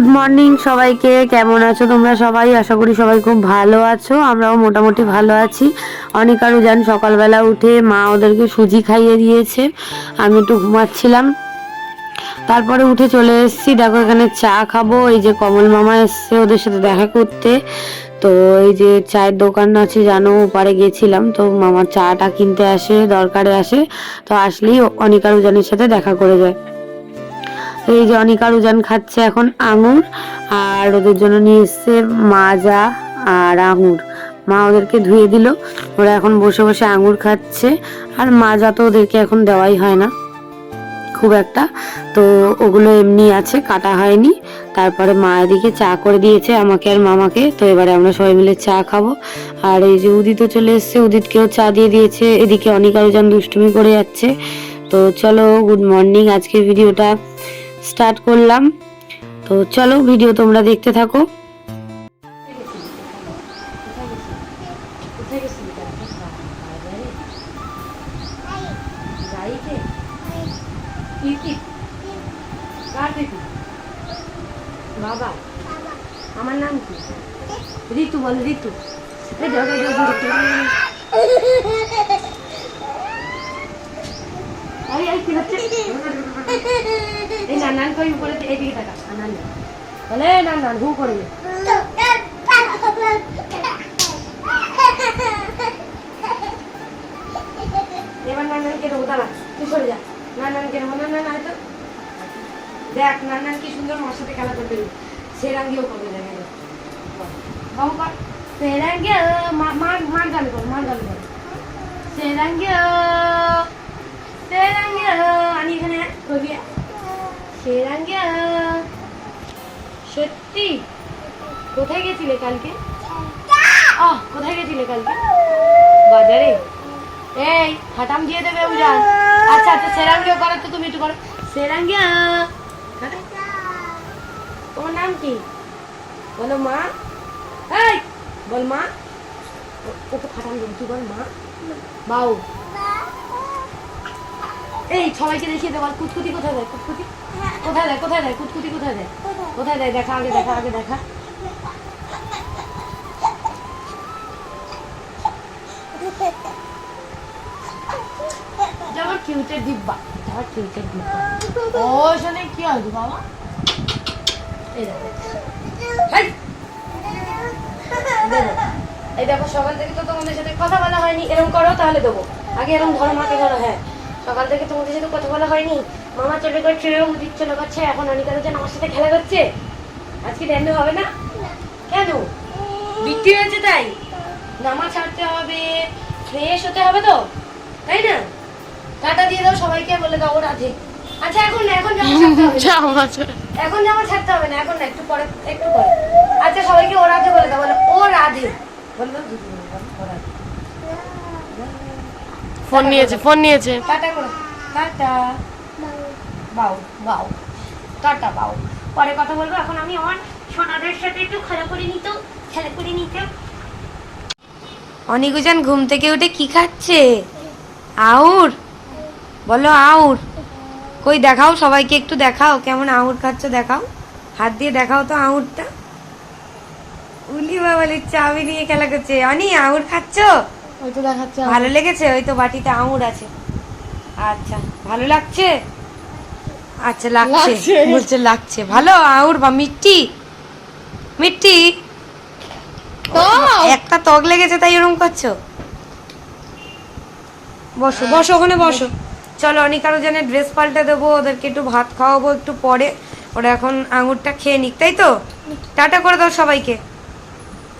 Good morning সবাইকে, কেমন আছো তোমরা সবাই? আশা করি সবাই খুব ভালো আছো, আমরাও মোটামুটি ভালো আছি। অনেক আরও যান সকালবেলা উঠে মা ওদেরকে সুজি খাইয়ে দিয়েছে, আমি একটু ঘুমাচ্ছিলাম। তারপরে উঠে চলে এসেছি, দেখো এখানে চা খাব, এই যে কমল মামা এসছে ওদের সাথে দেখা করতে। তো এই যে চায়ের দোকান আছে, জানো, ওপারে গেছিলাম, তো মামা চাটা কিনতে আসে, দরকারে আসে, তো আসলেই অনেক অনিকার উজানের সাথে দেখা করে যায়। এই যে অনিকার উজান খাচ্ছে এখন আঙুর, আর ওদের জন্য নিয়ে এসছে মাজা আর আঙুর। মা ওদেরকে ধুয়ে দিল, ওরা এখন বসে বসে আঙুর খাচ্ছে, আর মাজা তো ওদেরকে এখন দেওয়াই হয় না, খুব একটা। তো ওগুলো এমনি আছে, কাটা হয়নি। তারপরে মা এদিকে চা করে দিয়েছে আমাকে আর মামাকে। তো এবারে আমরা সবাই মিলে চা খাব। আর এই যে উদিতও চলে এসছে, উদিতকেও চা দিয়ে দিয়েছে। এদিকে অনেক আরোজন দুষ্টুমি করে যাচ্ছে। তো চলো গুড মর্নিং আজকের ভিডিওটা স্টার্ট করলাম। তো চলো ভিডিও তোমরা দেখতে থাকো। বাবা, আমার নাম কি? ঋতু বল, ঋতু। এই এই কি হচ্ছে? এই না নান কই উপরে এদিকে তাকা নান বলে না না হু করবে এবার নানানকে দেবো, দাঁড়া, তুই সরে যা। নানানকে দেবো না না তো। দেখ নানান কি সুন্দর মার সাথে খেলা করতে সেরাঙ্গিও করবে, দেখা বাবু কর সেরাঙ্গি মার গান কর, মার গান কর। সেরাঙ্গি সেরাঙ্গি আমি এখানে করবি সেরাঙ্গি সত্যি কোথায় গেছিলে কালকে আহ কোথায় গেছিলে কালকে বাজারে এই হাটাম দিয়ে দেবে উজান আচ্ছা আচ্ছা সেরাঙ্গিও করো তো তুমি একটু করো সেরাঙ্গিয়া তোমার নাম কি বলো মা এই বল মা ও- ওকে ফাটাম দেবো তুই বল মা বাউ এই সবাইকে দেখিয়ে দে বল কুতকুতি কোথায় দেয় কুতকুতি কোথায় দেয় কোথায় দেয় কুতকুতি কোথায় দেয়? কোথায়? দেয় দেখা আগে দেখা আগে দেখা। যেমন কিউটের ডিব্বা যেমন কিউটের ডিব্বা। ও কি হবে বাবা? এই দেখো। এই দেখো। সকাল থেকে তো তোমাদের সাথে কথা বলা হয়নি এরকম করো তাহলে দেবো। আগে এরকম ধরো মাকে ধরো হ্যাঁ। সকাল থেকে তোমাদের সাথে কথা বলা হয়নি। মামা চলে করছে উদিত চলে করছে এখন অনিকা যেন আমার সাথে খেলা করছে। আজকে ড্যান্ডো হবে না? কেন? বৃষ্টি হয়েছে তাই। নামা ছাড়তে হবে ফ্রেশ হতে হবে তো তাই না? টাটা দিয়ে দাও সবাইকে বলে দাও ও রাধে আচ্ছা এখন না এখন জামা ছাড়তে হবে। এখন জামা ছাড়তে হবে না এখন না একটু পরে একটু পরে। আচ্ছা সবাইকে ও রাধে বলে দাও বলে ও রাধে। বলে দাও দিদি বলে দাও, ও রাধে ফোন নিয়েছে ফোন নিয়েছে। টাটা করো। টাটা। বাউ বাউ। টাটা, বাউ। পরে কথা বলব। এখন আমি আমার সোনাদের সাথে একটু খেলা করে নিত, খেলা করে নিত। অনিকুজান ঘুম থেকে উঠে কি খাচ্ছে? আউর। বলো আউর। কই দেখাও সবাইকে একটু দেখাও। কেমন আউর খাচ্ছ দেখাও। হাত দিয়ে দেখাও তো আউরটা। উলি বাবালির চাবি নিয়ে খেলা করছে। অনি, আউর খাচ্ছো? ওই তো দেখাচ্ছে ভালো লেগেছে? ওই তো বাটিতে আঙুর আছে। আচ্ছা ভালো লাগছে? আচ্ছা লাগছে। বলছে লাগছে। ভালো? আঙুর বা মিষ্টি মিষ্টি একটা ত্বক লেগেছে তাই এরকম করছ? বসো বসো ওখানে বসো। চলো অনিকারও জানে ড্রেস পাল্টে দেবো। ওদেরকে একটু ভাত খাওয়াবো একটু পরে। ওরা এখন আঙুরটা খেয়ে নিক তাই তো? টাটা করে দাও সবাইকে।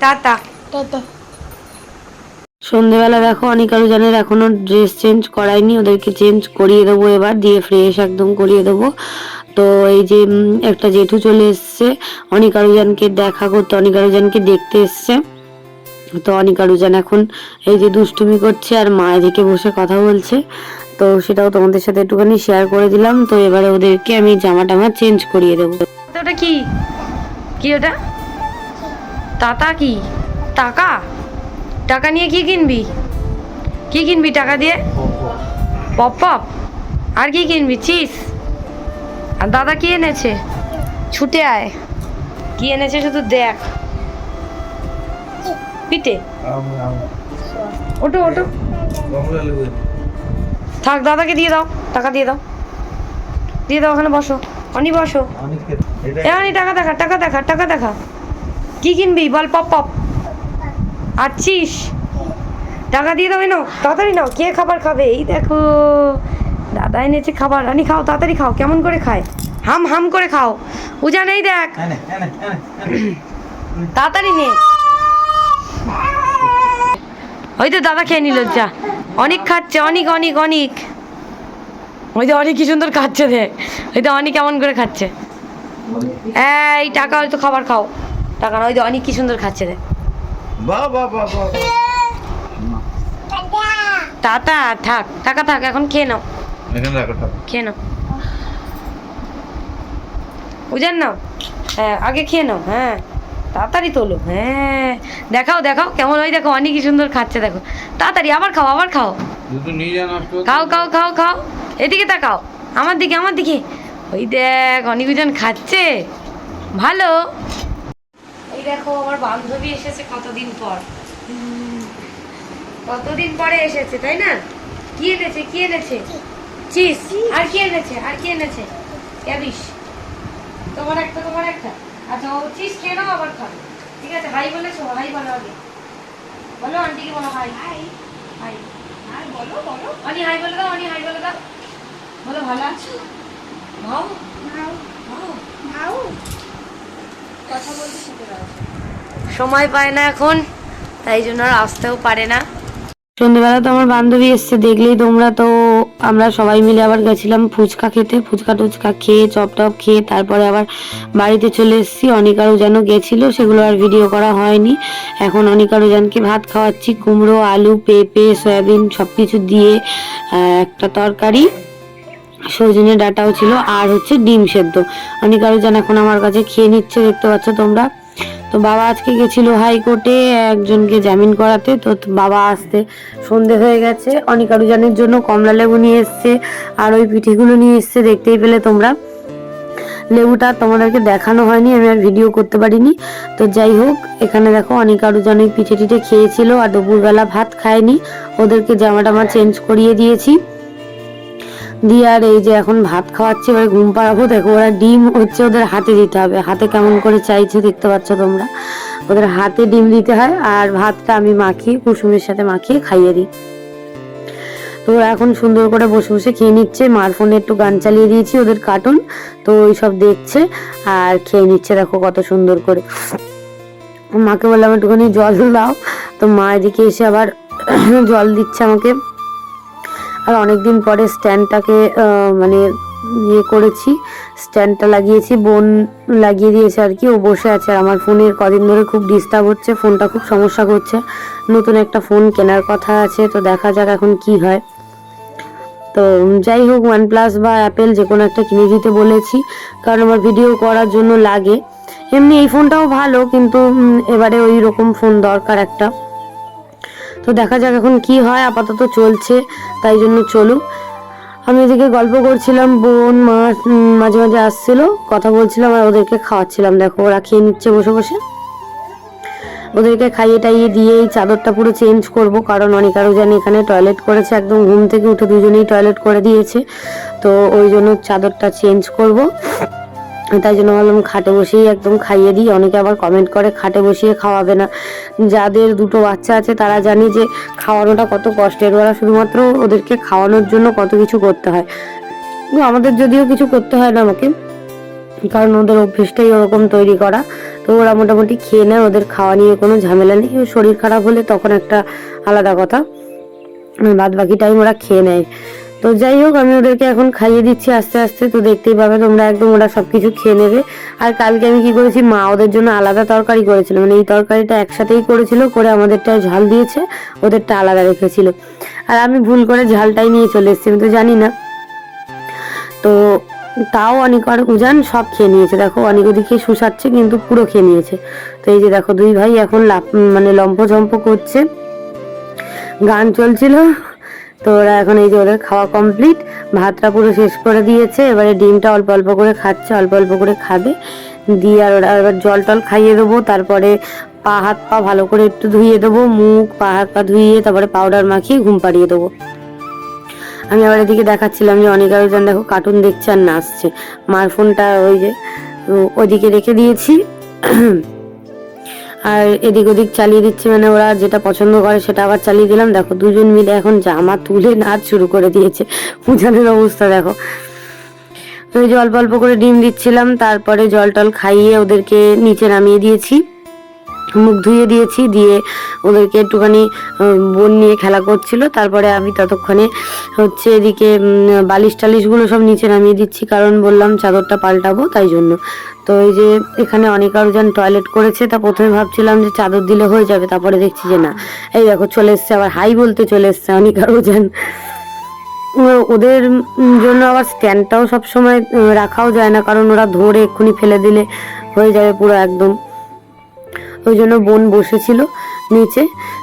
টাটা। টাটা। সন্ধেবেলা দেখো, অনেক আরও জানের এখনও ড্রেস চেঞ্জ করায়নি। ওদেরকে চেঞ্জ করিয়ে দেবো এবার, দিয়ে ফ্রেশ একদম করিয়ে দেবো। তো এই যে একটা জেঠু চলে এসছে। অনেক আরুজানকে দেখা করতে, অনেক আরুজানকে দেখতে এসছে। তো অনেক আরুজান এখন এই যে দুষ্টুমি করছে আর মা এদিকে বসে কথা বলছে। তো সেটাও তোমাদের সাথে একটুখানি শেয়ার করে দিলাম। তো এবারে ওদেরকে আমি জামা টামা চেঞ্জ করিয়ে দেবো। ওটা কি? কি ওটা? তাতা কি? টাকা? টাকা নিয়ে কি কিনবি? কি কিনবি টাকা দিয়ে? Pop pop. আর কি কিনবি? চিস আর দাদা কি এনেছে? ছুটে আয়। কি এনেছে শুধু দেখ। পিঠে। ওটো ওটো থাক দাদাকে দিয়ে দাও। টাকা দিয়ে দাও। দিয়ে দাও ওখানে বসো। অনি বসো। এ অনি টাকা দেখা টাকা দেখা টাকা দেখা। কি কিনবি? বল পপ পপ। আছিস টাকা দিয়ে দাও নাও তাড়াতাড়ি নাও কে খাবার খাবে? এই দেখো দাদা এনেছে খাবার রানি খাও তাড়াতাড়ি খাও কেমন করে খায়? হাম হাম করে খাও। উজা নেই দেখ। তাড়াতাড়ি নে। ওই তো দাদা খেয়ে নিল যা। অনেক খাচ্ছে অনেক অনেক অনেক। ওই যে অনেক কি সুন্দর খাচ্ছে দেখ। ওই তো অনেক কেমন করে খাচ্ছে। এই টাকা হয়তো খাবার খাও। টাকা না ওই যে অনেক কি সুন্দর খাচ্ছে দেখ। বাহ বাহ বাহ বাহ টাটা থাক টাকা থাক এখন খেয়ে নাও। এখানে রাখো টাকা। খেয়ে নাও। বুঝেন নাও। হ্যাঁ আগে খেয়ে নাও হ্যাঁ। তাড়াতাড়ি তোলো হ্যাঁ। দেখাও দেখাও কেমন হয় দেখো অনেক কি সুন্দর খাচ্ছে দেখো। তাড়াতাড়ি আবার খাও আবার খাও। খাও খাও খাও খাও। এদিকে তাকাও আমার দিকে আমার দিকে। ওই দেখ অনেকজন খাচ্ছে। ভালো। দেখো আমার বান্ধবী এসেছে কতদিন পর? কতদিন পরে এসেছে তাই না? কি এনেছে কি এনেছে? চিজ। আর কি এনেছে আর কি এনেছে? ক্যাবিস তোমার একটা তোমার একটা। আচ্ছা ও চিজ খেয়ে নাও আবার খাও ঠিক আছে হাই বলেছ হাই বলো আগে। বলো আন্টিকে বলো হাই। হাই। হাই। হাই বলো বলো। অনি হাই বলে দাও অনি হাই বলে দাও। বলো ভালো আছো? ভাও। ভাও? ভাও। সময় পায় না এখন, তাই জন্য আর আসতেও পারে না। সন্ধ্যেবেলা তো আমার বান্ধবী এসছে, দেখলেই তোমরা তো, আমরা সবাই মিলে আবার গেছিলাম ফুচকা খেতে। ফুচকা টুচকা খেয়ে, চপ টপ খেয়ে, তারপরে আবার বাড়িতে চলে এসেছি। অনিকারও যেন গেছিল, সেগুলো আর ভিডিও করা হয়নি। এখন অনিকারও জানকে ভাত খাওয়াচ্ছি, কুমড়ো, আলু, পেঁপে, সয়াবিন সব কিছু দিয়ে একটা তরকারি। সজনে ডাটাও ছিল আর হচ্ছে ডিম সেদ্ধ। অনিকারও যেন এখন আমার কাছে খেয়ে নিচ্ছে, দেখতে পাচ্ছ তোমরা? তো বাবা আজকে গেছিল হাইকোর্টে একজনকে জামিন করাতে, তো বাবা আসতে। সন্ধে হয়ে গেছে, অনিকারুজানের জন্য কমলা লেবু নিয়ে এসছে আর ওই পিঠেগুলো নিয়ে এসছে, দেখতেই পেলে তোমরা। লেবুটা তোমাদেরকে দেখানো হয়নি, আমি আর ভিডিও করতে পারিনি। তো যাই হোক, এখানে দেখো অনেক আরও জন ওই পিঠে টিঠে খেয়েছিল আর দুপুরবেলা ভাত খায়নি। ওদেরকে জামা টামা চেঞ্জ করিয়ে দিয়েছি। দিয়ে আর এই যে এখন ভাত খাওয়াচ্ছি, এবার ঘুম পাড়াবো। দেখো, ওরা ডিম হচ্ছে ওদের হাতে দিতে হবে। হাতে কেমন করে চাইছে দেখতে পাচ্ছ তোমরা? ওদের হাতে ডিম দিতে হয় আর ভাতটা আমি মাখিয়ে, কুসুমের সাথে মাখিয়ে খাইয়ে দিই। তো ওরা এখন সুন্দর করে বসে বসে খেয়ে নিচ্ছে। মার ফোনে একটু গান চালিয়ে দিয়েছি ওদের কার্টুন তো সব দেখছে আর খেয়ে নিচ্ছে, দেখো কত সুন্দর করে। মাকে বললাম, একটুখানি জল দাও। তো মা এদিকে এসে আবার জল দিচ্ছে আমাকে। আর অনেকদিন পরে স্ট্যান্ডটাকে মানে ইয়ে করেছি, স্ট্যান্ডটা লাগিয়েছি, বোন লাগিয়ে দিয়েছে আর কি, ও বসে আছে। আর আমার ফোনের কদিন ধরে খুব ডিস্টার্ব হচ্ছে, ফোনটা খুব সমস্যা করছে। নতুন একটা ফোন কেনার কথা আছে, তো দেখা যাক এখন কি হয়। তো যাই হোক ওয়ান প্লাস বা অ্যাপেল যে কোনো একটা কিনে দিতে বলেছি, কারণ আমার ভিডিও করার জন্য লাগে। এমনি এই ফোনটাও ভালো, কিন্তু এবারে ওই রকম ফোন দরকার একটা। তো দেখা যাক এখন কি হয়, আপাতত চলছে, তাই জন্য চলুক। আমি এদিকে গল্প করছিলাম, বোন, মা মাঝে মাঝে আসছিল, কথা বলছিলাম আর ওদেরকে খাওয়াচ্ছিলাম। দেখো, ওরা খেয়ে নিচ্ছে বসে বসে। ওদেরকে খাইয়ে টাইয়ে দিয়ে এই চাদরটা পুরো চেঞ্জ করব, কারণ অনেক আরও জানি এখানে টয়লেট করেছে, একদম ঘুম থেকে উঠে দুজনেই টয়লেট করে দিয়েছে। তো ওই জন্য চাদরটা চেঞ্জ করব। তাই জন্য বললাম, খাটে বসেই একদম খাইয়ে দিই। অনেকে আবার কমেন্ট করে, খাটে বসিয়ে খাওয়াবে না। যাদের দুটো বাচ্চা আছে, তারা জানে যে খাওয়ানোটা কত কষ্টের। ওরা শুধুমাত্র ওদেরকে খাওয়ানোর জন্য কত কিছু করতে হয়। আমাদের যদিও কিছু করতে হয় না আমাকে, কারণ ওদের অভ্যেসটাই ওরকম তৈরি করা। তো ওরা মোটামুটি খেয়ে নেয়, ওদের খাওয়া নিয়ে কোনো ঝামেলা নেই। শরীর খারাপ হলে তখন একটা আলাদা কথা। বাদ বাকি টাইম ওরা খেয়ে নেয়। তো যাই হোক, আমি ওদেরকে এখন খাইয়ে দিচ্ছি আস্তে আস্তে। তো দেখতেই পাবে তোমরা একদম ওরা সবকিছু খেয়ে নেবে। আর কালকে আমি কি করেছি, মা ওদের জন্য আলাদা তরকারি করেছিল। মানে এই তরকারিটা একসাথেই করেছিল, করে আমাদেরটা ঝাল দিয়েছে, ওদেরটা আলাদা রেখেছিল। আর আমি ভুল করে ঝালটাই নিয়ে চলে এসেছি, আমি তো জানি না। তো তাও অনেক আর উজান সব খেয়ে নিয়েছে। দেখো, অনেক ওদিকে শুষাচ্ছে, কিন্তু পুরো খেয়ে নিয়েছে। তো এই যে দেখো, দুই ভাই এখন মানে লম্প করছে। গান চলছিল তো ওরা এখন এই যে ওদের খাওয়া কমপ্লিট ভাতটা পুরো শেষ করে দিয়েছে, এবারে ডিমটা অল্প অল্প করে খাচ্ছে, অল্প অল্প করে খাবে। দিয়ে আর ওরা এবার জল টল খাইয়ে দেবো, তারপরে পা হাত পা ভালো করে একটু ধুইয়ে দেবো, মুখ, পা হাত পা ধুইয়ে তারপরে পাউডার মাখিয়ে ঘুম পাড়িয়ে দেবো। আমি আবার এদিকে দেখাচ্ছিলাম যে অনেক আয়োজন, দেখো কার্টুন দেখছে আর নাচছে। মার ফোনটা ওই যে ওদিকে রেখে দিয়েছি। আর এদিক ওদিক চালিয়ে দিচ্ছি মানে ওরা যেটা পছন্দ করে সেটা আবার চালিয়ে দিলাম। দেখো, দুজন মিলে এখন জামা তুলে নাচ শুরু করে দিয়েছে। পূজানের অবস্থা দেখো। ওই জল অল্প করে ডিম দিচ্ছিলাম, তারপরে জল টল খাইয়ে ওদেরকে নিচে নামিয়ে দিয়েছি। মুখ ধুয়ে দিয়েছি, দিয়ে ওদেরকে একটুখানি বোন নিয়ে খেলা করছিল। তারপরে আমি ততক্ষণে হচ্ছে এদিকে বালিশ টালিশগুলো সব নিচে নামিয়ে দিচ্ছি, কারণ বললাম চাদরটা পাল্টাবো তাই জন্য। তো এই যে এখানে অনেক আরোজন টয়লেট করেছে, তা প্রথমে ভাবছিলাম যে চাদর দিলে হয়ে যাবে, তারপরে দেখছি যে না। এই দেখো, চলে এসছে, আবার হাই বলতে চলে এসছে অনেক আরোজন ওদের জন্য আবার স্ট্যান্ডটাও সবসময় রাখাও যায় না, কারণ ওরা ধরে এক্ষুনি ফেলে দিলে হয়ে যাবে পুরো একদম। ওই জন্য বোন বসেছিল নিচে।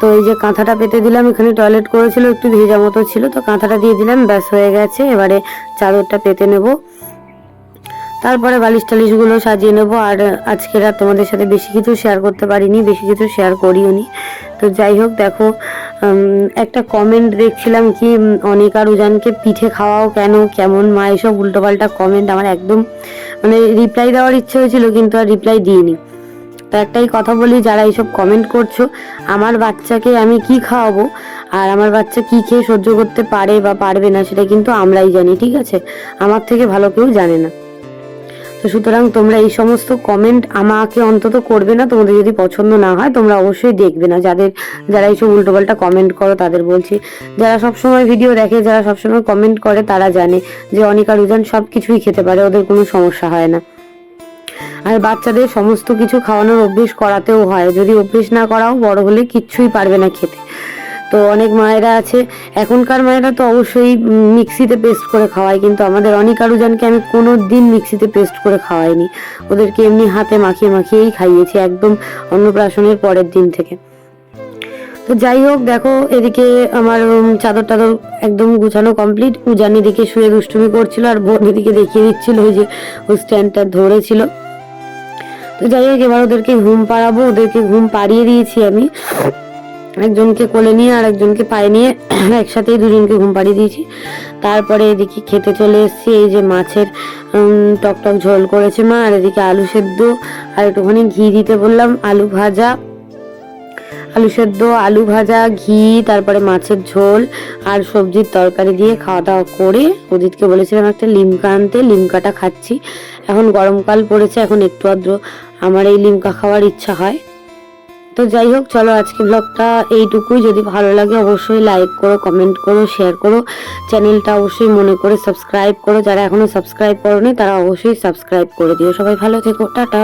তো এই যে কাঁথাটা পেতে দিলাম, এখানে টয়লেট করেছিল, একটু ভেজা মতো ছিল। তো কাঁথাটা দিয়ে দিলাম, ব্যাস হয়ে গেছে। এবারে চাদরটা পেতে নেব। তারপরে বালিশ টালিশগুলো সাজিয়ে নেব। আর আজকে রাত তোমাদের সাথে বেশি কিছু শেয়ার করতে পারিনি, বেশি কিছু শেয়ার করিও নি। তো যাই হোক, দেখো একটা কমেন্ট দেখছিলাম কি অনেক আর উজানকে পিঠে খাওয়াও কেন, কেমন মা, এসব উল্টোপাল্টা কমেন্ট আমার একদম মানে রিপ্লাই দেওয়ার ইচ্ছে হয়েছিল, কিন্তু আর রিপ্লাই দিইনি। তো একটাই কথা বলি, যারা এইসব কমেন্ট করছ, আমার বাচ্চাকে আমি কি খাওয়াবো? আর আমার বাচ্চা কি খেয়ে সহ্য করতে পারে বা পারবে না, সেটা কিন্তু আমরাই জানি, ঠিক আছে? আমার থেকে ভালো কেউ জানে না। তো সুতরাং তোমরা এই সমস্ত কমেন্ট আমাকে অন্তত করবে না, তোমাদের যদি পছন্দ না হয়, তোমরা অবশ্যই দেখবে না। যাদের, যারা এইসব উল্টোপাল্টা কমেন্ট করো, তাদের বলছি, যারা সবসময় ভিডিও দেখে, যারা সবসময় কমেন্ট করে, তারা জানে যে অনিকা রুজান সব কিছুই খেতে পারে, ওদের কোনো সমস্যা হয় না। আর বাচ্চাদের সমস্ত কিছু খাওয়ানোর অভ্যেস করাতেও হয়। যদি অভ্যেস না করাও, বড় হলে কিচ্ছুই পারবে না খেতে। তো অনেক মায়েরা আছে। এখনকার মায়েরা তো অবশ্যই মিক্সিতে পেস্ট করে খাওয়ায়, কিন্তু আমাদের অনেক আরুজানকে আমি কোনো দিন মিক্সিতে পেস্ট করে খাওয়াইনি। ওদেরকে এমনি হাতে মাখিয়ে মাখিয়েই খাইয়েছি একদম অন্নপ্রাশনের পরের দিন থেকে। তো যাই হোক, দেখো, এদিকে আমার চাদর টাদর একদম গুছানো কমপ্লিট। উজান এদিকে শুয়ে দুষ্টুমি করছিল আর বোন এদিকে দেখিয়ে দিচ্ছিল ওই যে, ওই স্ট্যান্ডটা ধরেছিল। যাই হোক এবার ওদেরকে ঘুম পাড়াবো ওদেরকে ঘুম পাড়িয়ে দিয়েছি আমি। একজনকে কোলে নিয়ে আর একজনকে পায়ে নিয়ে একসাথেই দুজনকে ঘুম পাড়িয়ে দিয়েছি। তারপরে এদিকে খেতে চলে এসেছি এই যে মাছের উম, টক টক ঝোল করেছে মা আর এদিকে আলু সেদ্ধ আর একটুখানি ঘি দিতে বললাম আলু ভাজা। আলু সেদ্ধ আলু ভাজা ঘি তারপরে মাছের ঝোল আর সবজির তরকারি দিয়ে খাওয়া দাওয়া করে উদিতকে বলেছিলাম একটা লিমকা আনতে লিমকাটা খাচ্ছি। এখন গরমকাল পড়েছে এখন একটু আদ্র আমার এই লিমকা খাওয়ার ইচ্ছা হয়। তো যাই হোক, চলো আজকে ব্লগটা এইটুকুই। যদি ভালো লাগে অবশ্যই লাইক করো কমেন্ট করো শেয়ার করো। চ্যানেলটা অবশ্যই মনে করে সাবস্ক্রাইব করো। যারা এখনও সাবস্ক্রাইব করো তারা অবশ্যই সাবস্ক্রাইব করে দিও। সবাই ভালো থেকো, টাটা।